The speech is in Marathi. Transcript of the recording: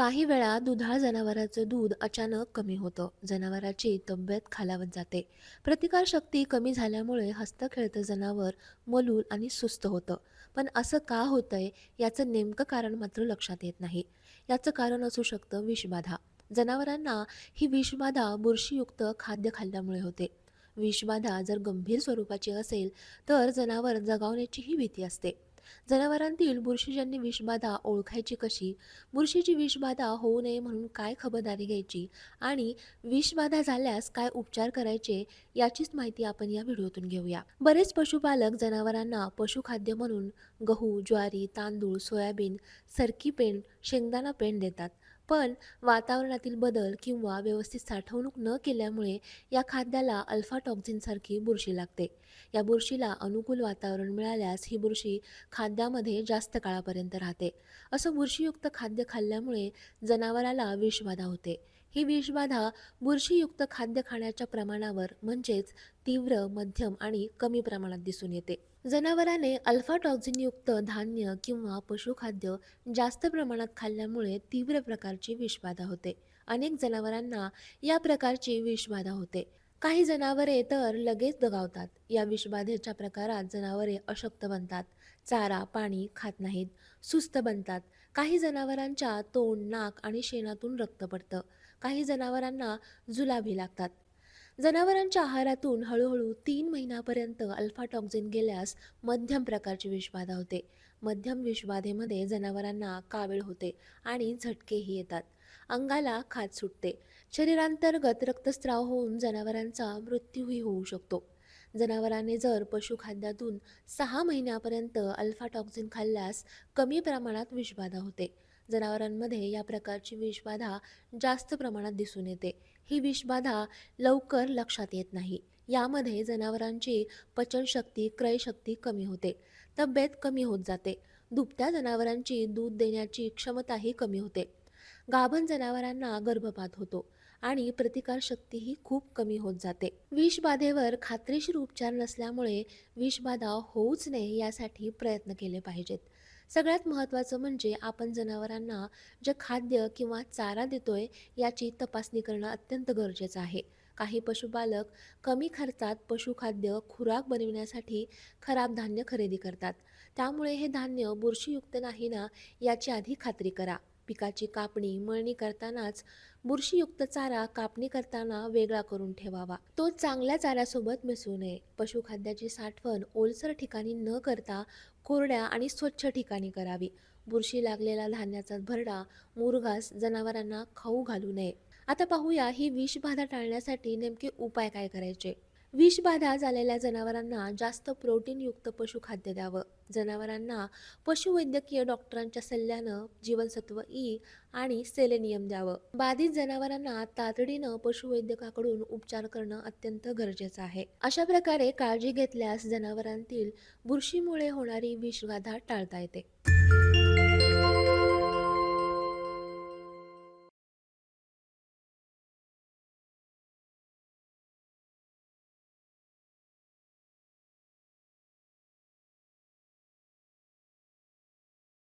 काही वेळा दुधाळ जनावराचं दूध अचानक कमी होतं. जनावराची तब्येत खालावत जाते. प्रतिकारशक्ती कमी झाल्यामुळे हस्तखेळतं जनावर मलूल आणि सुस्त होतं. पण असं का होतंय याचं नेमकं कारण मात्र लक्षात येत नाही. याचं कारण असू शकतं विषबाधा. जनावरांना ही विषबाधा बुरशीयुक्त खाद्य खाल्ल्यामुळे होते. विषबाधा जर गंभीर स्वरूपाची असेल तर जनावर जगावण्याचीही भीती असते. जनावरांतील बुरशीजन्य विषबाधा ओळखायची कशी? बुरशीची विषबाधा होऊ नये म्हणून काय खबरदारी घ्यायची? आणि विषबाधा झाल्यास काय उपचार करायचे? याचीच माहिती आपण या व्हिडिओतून घेऊया. बरेच पशुपालक जनावरांना पशुखाद्य म्हणून गहू ज्वारी तांदूळ सोयाबीन सरकी पेंड शेंगदाणा पेंड देतात. पण वातावरणातील बदल किंवा व्यवस्थित साठवणूक न केल्यामुळे या खाद्याला अल्फा टॉक्झिनसारखी बुरशी लागते. या बुरशीला अनुकूल वातावरण मिळाल्यास ही बुरशी खाद्यामध्ये जास्त काळापर्यंत राहते. असं बुरशीयुक्त खाद्य खाल्ल्यामुळे जनावराला विषबाधा होते. ही विषबाधा बुरशीयुक्त खाद्य खाण्याच्या प्रमाणावर म्हणजेच तीव्र मध्यम आणि कमी प्रमाणात दिसून येते. जनावराने अल्फा टॉक्झिनयुक्त धान्य किंवा पशुखाद्य जास्त प्रमाणात खाल्ल्यामुळे तीव्र प्रकारची विषबाधा होते. अनेक जनावरांना या प्रकारची विषबाधा होते. काही जनावरे तर लगेच दगावतात. या विषबाधेच्या प्रकारात जनावरे अशक्त बनतात चारा पाणी खात नाहीत सुस्त बनतात. काही जनावरांच्या तोंड नाक आणि शेणातून रक्त पडतं. काही जनावरांना जुलाबी लागतात. जनावरांच्या आहारातून हळूहळू तीन महिन्यापर्यंत अल्फा टॉक्झिन गेल्यास मध्यम प्रकारची विषबाधा होते. मध्यम विषबाधेमध्ये जनावरांना कावीळ होते आणि झटकेही येतात. अंगाला खाज सुटते. शरीरांतर्गत रक्तस्राव होऊन जनावरांचा मृत्यूही होऊ शकतो. जनावरांनी जर पशुखाद्यातून सहा महिन्यापर्यंत अल्फा टॉक्झिन खाल्ल्यास कमी प्रमाणात विषबाधा होते. जनावरांमध्ये या प्रकारची विषबाधा जास्त प्रमाणात दिसून येते. ही विषबाधा लवकर लक्षात येत नाही. यामध्ये जनावरांची पचनशक्ती क्रयशक्ती कमी होते. तब्येत कमी होत जाते. दुभत्या जनावरांची दूध देण्याची क्षमताही कमी होते. गाभण जनावरांना गर्भपात होतो. आणि प्रतिकारशक्तीही खूप कमी होत जाते. विषबाधेवर खात्रीशीर उपचार नसल्यामुळे विषबाधा होऊच नये यासाठी प्रयत्न केले पाहिजेत. सगळ्यात महत्त्वाचं म्हणजे आपण जनावरांना जे खाद्य किंवा चारा देतोय याची तपासणी करणं अत्यंत गरजेचं आहे. काही पशुपालक कमी खर्चात पशुखाद्य खुराक बनविण्यासाठी खराब धान्य खरेदी करतात. त्यामुळे हे धान्य बुरशीयुक्त नाही ना याची आधी खात्री करा. पिकाची कापणी मळणी करतानाच बुरशीयुक्त चारा कापणी करताना वेगळा करून ठेवावा. तो चांगल्या चाऱ्यासोबत मिसळू नये. पशुखाद्याची साठवण ओलसर ठिकाणी न करता कोरड्या आणि स्वच्छ ठिकाणी करावी. बुरशी लागलेला धान्याचा भरडा मुरघास जनावरांना खाऊ घालू नये. आता पाहूया ही विषबाधा टाळण्यासाठी नेमके उपाय काय करायचे? विषबाधा झालेल्या जनावरांना जास्त प्रोटीनयुक्त पशुखाद्य द्यावं. जनावरांना पशुवैद्यकीय डॉक्टरांच्या सल्ल्यानं जीवनसत्व ई आणि सेलेनियम द्यावं. बाधित जनावरांना तातडीनं पशुवैद्यकाकडून उपचार करणं अत्यंत गरजेचं आहे. अशा प्रकारे काळजी घेतल्यास जनावरांतील बुरशीमुळे होणारी विषबाधा टाळता येते.